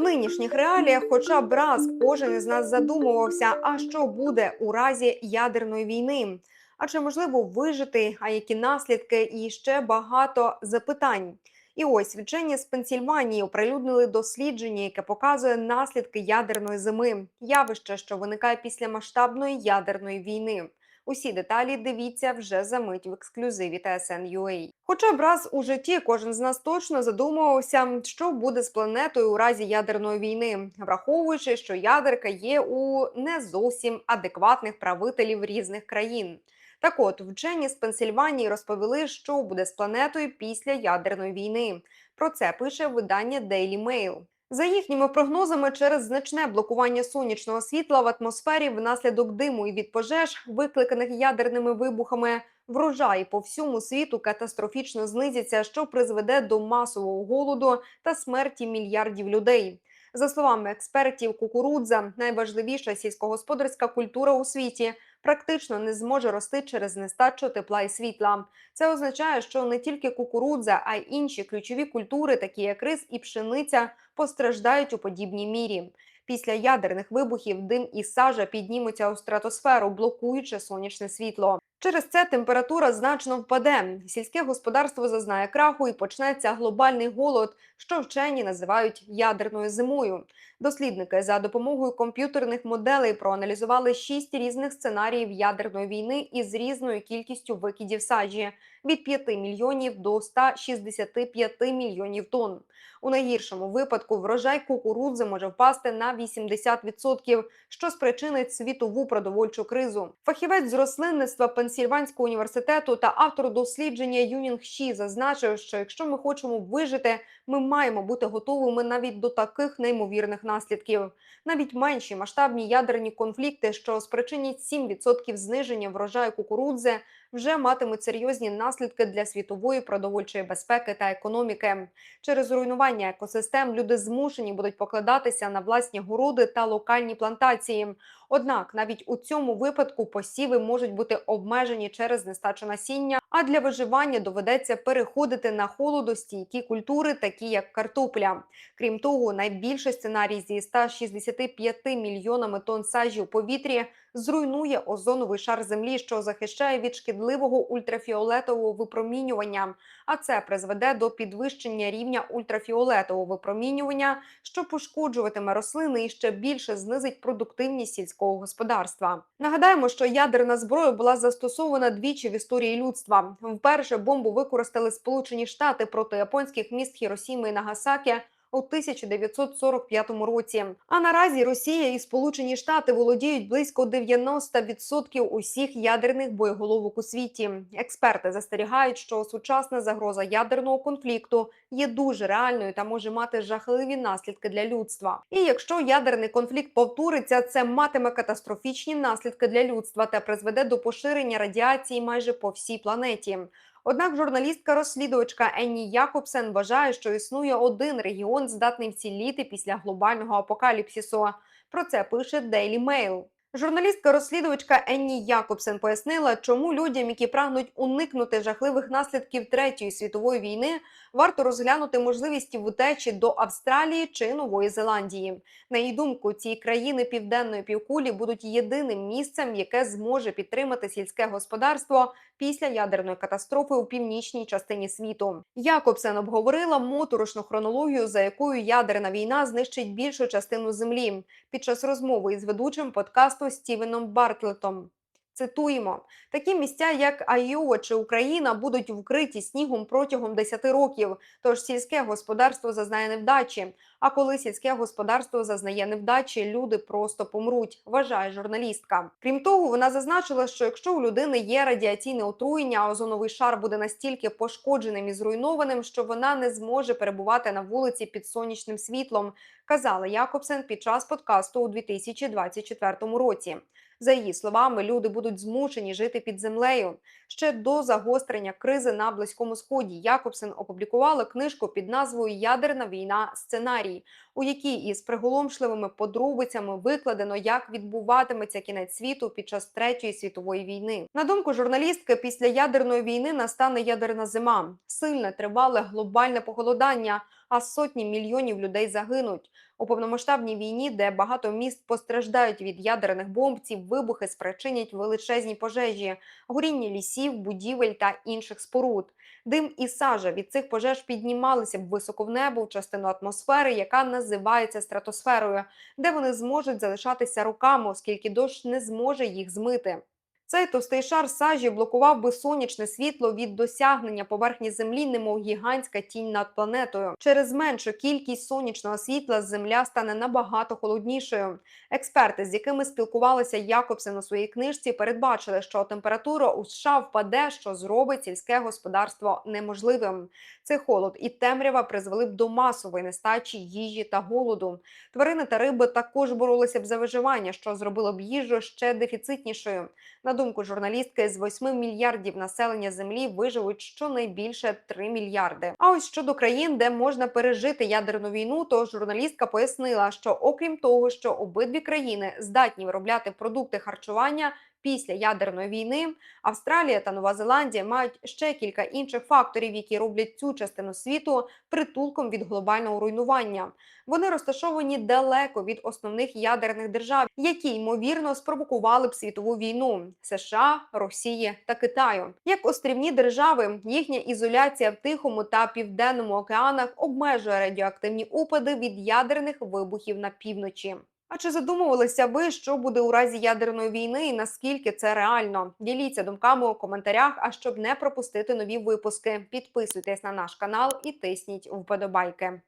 Нинішніх реаліях, хоча б раз кожен із нас задумувався, а що буде у разі ядерної війни. А чи можливо вижити? А які наслідки? І ще багато запитань. І ось вчені з Пенсільванії оприлюднили дослідження, яке показує наслідки ядерної зими, явище, що виникає після масштабної ядерної війни. Усі деталі дивіться вже за мить в ексклюзиві TSN.ua. Хоча б раз у житті кожен з нас точно задумувався, що буде з планетою у разі ядерної війни, враховуючи, що ядерка є у не зовсім адекватних правителів різних країн. Так от вчені з Пенсільванії розповіли, що буде з планетою після ядерної війни. Про це пише видання Daily Mail. За їхніми прогнозами, через значне блокування сонячного світла в атмосфері внаслідок диму і від пожеж, викликаних ядерними вибухами, врожаї по всьому світу катастрофічно знизяться, що призведе до масового голоду та смерті мільярдів людей. За словами експертів, кукурудза найважливіша сільськогосподарська культура у світі. Практично не зможе рости через нестачу тепла і світла. Це означає, що не тільки кукурудза, а й інші ключові культури, такі як рис і пшениця, постраждають у подібній мірі. Після ядерних вибухів дим і сажа піднімуться у стратосферу, блокуючи сонячне світло. Через це температура значно впаде. Сільське господарство зазнає краху і почнеться глобальний голод, що вчені називають ядерною зимою. Дослідники за допомогою комп'ютерних моделей проаналізували шість різних сценаріїв ядерної війни із різною кількістю викидів сажі від 5 мільйонів до 165 мільйонів тонн. У найгіршому випадку врожай кукурудзи може впасти на 80%, що спричинить світову продовольчу кризу. Фахівець з рослинництва Пенсільванського університету та автор дослідження Юнінг Ші зазначив, що якщо ми хочемо вижити, ми маємо бути готовими навіть до таких неймовірних наслідків. Навіть менші масштабні ядерні конфлікти, що спричинять 7% зниження врожаю кукурудзи, вже матимуть серйозні наслідки для світової продовольчої безпеки та економіки. Через руйнування екосистем люди змушені будуть покладатися на власні городи та локальні плантації. Однак навіть у цьому випадку посіви можуть бути обмежені через нестачу насіння, а для виживання доведеться переходити на холодостійкі культури, такі як картопля. Крім того, найбільший сценарій зі 165 мільйонами тонн сажі у повітрі зруйнує озоновий шар землі, що захищає від шкідливого ультрафіолетового випромінювання. А це призведе до підвищення рівня ультрафіолетового випромінювання, що пошкоджуватиме рослини і ще більше знизить продуктивність сільського господарства. Нагадаємо, що ядерна зброя була застосована двічі в історії людства. Вперше бомбу використали Сполучені Штати проти японських міст Хіросіми і Нагасакі у 1945 році. А наразі Росія і Сполучені Штати володіють близько 90% усіх ядерних боєголовок у світі. Експерти застерігають, що сучасна загроза ядерного конфлікту є дуже реальною та може мати жахливі наслідки для людства. І якщо ядерний конфлікт повториться, це матиме катастрофічні наслідки для людства та призведе до поширення радіації майже по всій планеті. Однак журналістка-розслідувачка Енні Якобсен вважає, що існує один регіон, здатний вціліти після глобального апокаліпсису. Про це пише Daily Mail. Журналістка-розслідувачка Енні Якобсен пояснила, чому людям, які прагнуть уникнути жахливих наслідків третьої світової війни, варто розглянути можливість втечі до Австралії чи Нової Зеландії. На її думку, ці країни південної півкулі будуть єдиним місцем, яке зможе підтримати сільське господарство після ядерної катастрофи у північній частині світу. Якобсен обговорила моторошну хронологію, за якою ядерна війна знищить більшу частину землі під час розмови із ведучим подкасту Стівеном Бартлетом. Цитуємо такі місця, як Айова чи Україна, будуть вкриті снігом протягом 10 років. Тож сільське господарство зазнає невдачі. А коли сільське господарство зазнає невдачі, люди просто помруть. Вважає журналістка. Крім того, вона зазначила, що якщо у людини є радіаційне отруєння, озоновий шар буде настільки пошкодженим і зруйнованим, що вона не зможе перебувати на вулиці під сонячним світлом, казала Якобсен під час подкасту у 2024 році. За її словами, люди будуть змушені жити під землею. Ще до загострення кризи на близькому сході Якобсен опублікувала книжку під назвою Ядерна війна. Сценарій. body у якій із приголомшливими подробицями викладено, як відбуватиметься кінець світу під час третьої світової війни. На думку журналістки, після ядерної війни настане ядерна зима, сильне тривале глобальне похолодання, а сотні мільйонів людей загинуть. У повномасштабній війні, де багато міст постраждають від ядерних бомб, ці вибухи спричинять величезні пожежі, горіння лісів, будівель та інших споруд. Дим і сажа від цих пожеж піднімалися б високо в небо в частину атмосфери, яка називається стратосферою, де вони зможуть залишатися роками, оскільки дощ не зможе їх змити. Цей товстий шар сажі блокував би сонячне світло від досягнення поверхні землі, немов гігантська тінь над планетою. Через меншу кількість сонячного світла земля стане набагато холоднішою. Експерти, з якими спілкувалися Якобсен у своїй книжці, передбачили, що температура у США впаде, що зробить сільське господарство неможливим. Цей холод і темрява призвели б до масової нестачі їжі та голоду. Тварини та риби також боролися б за виживання, що зробило б їжу ще дефіцитнішою. На думку журналістки, з 8 мільярдів населення землі виживуть щонайбільше 3 мільярди. А ось щодо країн, де можна пережити ядерну війну, то журналістка пояснила, що окрім того, що обидві країни здатні виробляти продукти харчування. Після ядерної війни Австралія та Нова Зеландія мають ще кілька інших факторів, які роблять цю частину світу притулком від глобального руйнування. Вони розташовані далеко від основних ядерних держав, які ймовірно спровокували б світову війну США, Росії та Китаю. Як острівні держави, їхня ізоляція в Тихому та Південному океанах обмежує радіоактивні опади від ядерних вибухів на півночі. А чи задумувалися ви, що буде у разі ядерної війни і наскільки це реально? Діліться думками у коментарях. А щоб не пропустити нові випуски, підписуйтесь на наш канал і тисніть вподобайки.